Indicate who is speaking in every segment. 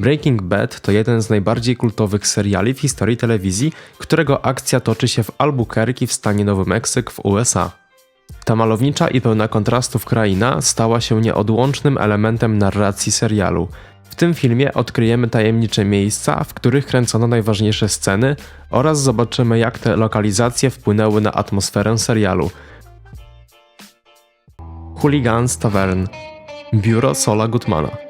Speaker 1: Breaking Bad to jeden z najbardziej kultowych seriali w historii telewizji, którego akcja toczy się w Albuquerque w stanie Nowy Meksyk w USA. Ta malownicza i pełna kontrastów kraina stała się nieodłącznym elementem narracji serialu. W tym filmie odkryjemy tajemnicze miejsca, w których kręcono najważniejsze sceny oraz zobaczymy jak te lokalizacje wpłynęły na atmosferę serialu. Hooligans Tavern Biuro Sola Goodmana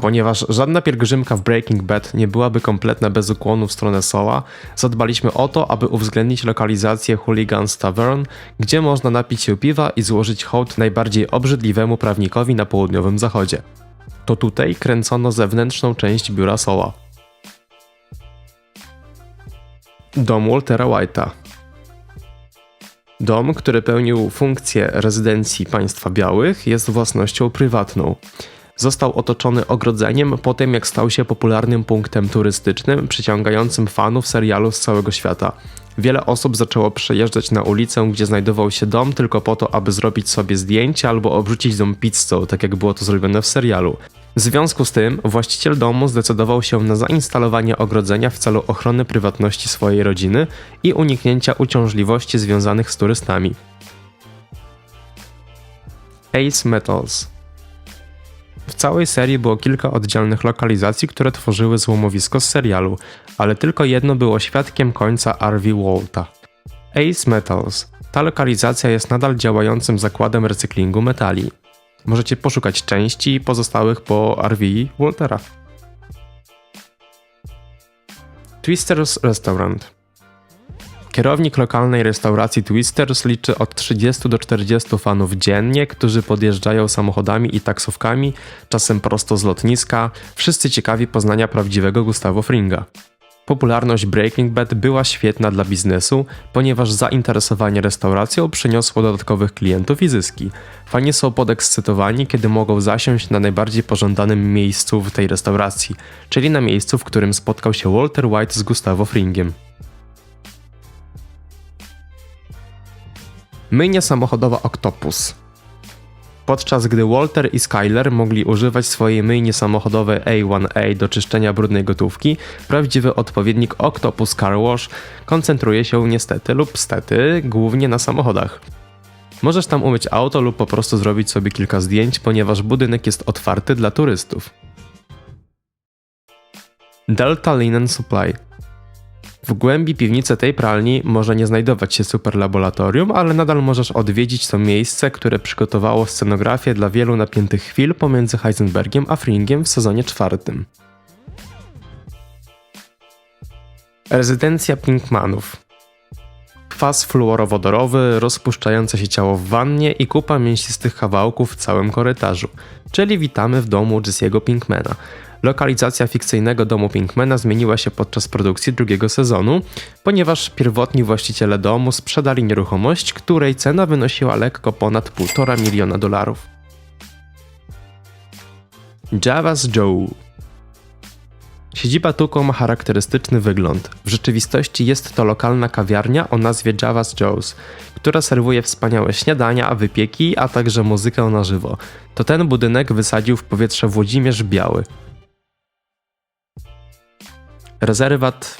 Speaker 1: Ponieważ żadna pielgrzymka w Breaking Bad nie byłaby kompletna bez ukłonu w stronę Sola, zadbaliśmy o to, aby uwzględnić lokalizację Hooligans Tavern, gdzie można napić się piwa i złożyć hołd najbardziej obrzydliwemu prawnikowi na południowym zachodzie. To tutaj kręcono zewnętrzną część biura Sola. Dom Waltera White'a Dom, który pełnił funkcję rezydencji państwa białych, jest własnością prywatną. Został otoczony ogrodzeniem po tym, jak stał się popularnym punktem turystycznym, przyciągającym fanów serialu z całego świata. Wiele osób zaczęło przejeżdżać na ulicę, gdzie znajdował się dom, tylko po to, aby zrobić sobie zdjęcie albo obrzucić dom pizzą, tak jak było to zrobione w serialu. W związku z tym właściciel domu zdecydował się na zainstalowanie ogrodzenia w celu ochrony prywatności swojej rodziny i uniknięcia uciążliwości związanych z turystami. Ace Metals w całej serii było kilka oddzielnych lokalizacji, które tworzyły złomowisko z serialu, ale tylko jedno było świadkiem końca RV Walta. Ace Metals. Ta lokalizacja jest nadal działającym zakładem recyklingu metali. Możecie poszukać części pozostałych po RV Waltera. Twisters Restaurant. Kierownik lokalnej restauracji Twisters liczy od 30 do 40 fanów dziennie, którzy podjeżdżają samochodami i taksówkami, czasem prosto z lotniska, wszyscy ciekawi poznania prawdziwego Gustavo Fringa. Popularność Breaking Bad była świetna dla biznesu, ponieważ zainteresowanie restauracją przyniosło dodatkowych klientów i zyski. Fani są podekscytowani, kiedy mogą zasiąść na najbardziej pożądanym miejscu w tej restauracji, czyli na miejscu, w którym spotkał się Walter White z Gustavo Fringiem. Myjnia samochodowa Octopus. Podczas gdy Walter i Skyler mogli używać swojej myjni samochodowej A1A do czyszczenia brudnej gotówki, prawdziwy odpowiednik Octopus Car Wash koncentruje się niestety lub stety głównie na samochodach. Możesz tam umyć auto lub po prostu zrobić sobie kilka zdjęć, ponieważ budynek jest otwarty dla turystów. Delta Linen Supply w głębi piwnicy tej pralni może nie znajdować się superlaboratorium, ale nadal możesz odwiedzić to miejsce, które przygotowało scenografię dla wielu napiętych chwil pomiędzy Heisenbergiem a Fringiem w sezonie czwartym. Rezydencja Pinkmanów Kwas fluorowodorowy, rozpuszczające się ciało w wannie i kupa mięsistych kawałków w całym korytarzu. Czyli witamy w domu Jesse'ego Pinkmana. Lokalizacja fikcyjnego domu Pinkmana zmieniła się podczas produkcji drugiego sezonu, ponieważ pierwotni właściciele domu sprzedali nieruchomość, której cena wynosiła lekko ponad 1,5 miliona dolarów. Java's Joe Siedziba Tuko ma charakterystyczny wygląd. W rzeczywistości jest to lokalna kawiarnia o nazwie Java's Joe's, która serwuje wspaniałe śniadania, wypieki, a także muzykę na żywo. To ten budynek wysadził w powietrze Włodzimierz Biały, Rezerwat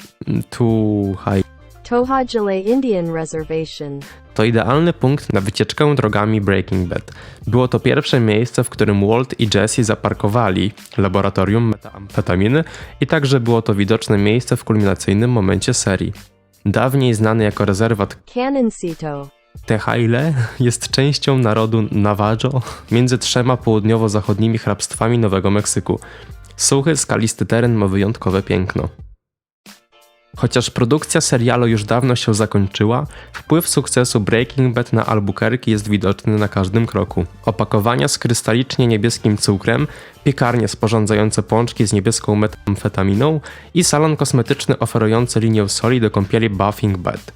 Speaker 1: Tuhaj
Speaker 2: Tohajale Indian Reservation.
Speaker 1: to idealny punkt na wycieczkę drogami Breaking Bad. Było to pierwsze miejsce, w którym Walt i Jesse zaparkowali laboratorium metamfetaminy i także było to widoczne miejsce w kulminacyjnym momencie serii. Dawniej znany jako rezerwat
Speaker 2: Canoncito.
Speaker 1: Tehaile jest częścią narodu Navajo między trzema południowo-zachodnimi hrabstwami Nowego Meksyku. Suchy, skalisty teren ma wyjątkowe piękno. Chociaż produkcja serialu już dawno się zakończyła, wpływ sukcesu Breaking Bad na Albuquerque jest widoczny na każdym kroku. Opakowania z krystalicznie niebieskim cukrem, piekarnie sporządzające pączki z niebieską metamfetaminą i salon kosmetyczny oferujący linię soli do kąpieli Buffing Bed.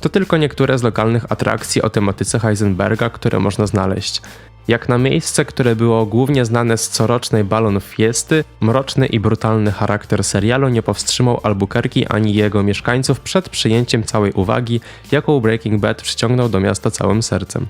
Speaker 1: To tylko niektóre z lokalnych atrakcji o tematyce Heisenberga, które można znaleźć. Jak na miejsce, które było głównie znane z corocznej balon fiesty, mroczny i brutalny charakter serialu nie powstrzymał Albuquerque ani jego mieszkańców przed przyjęciem całej uwagi, jaką Breaking Bad przyciągnął do miasta całym sercem.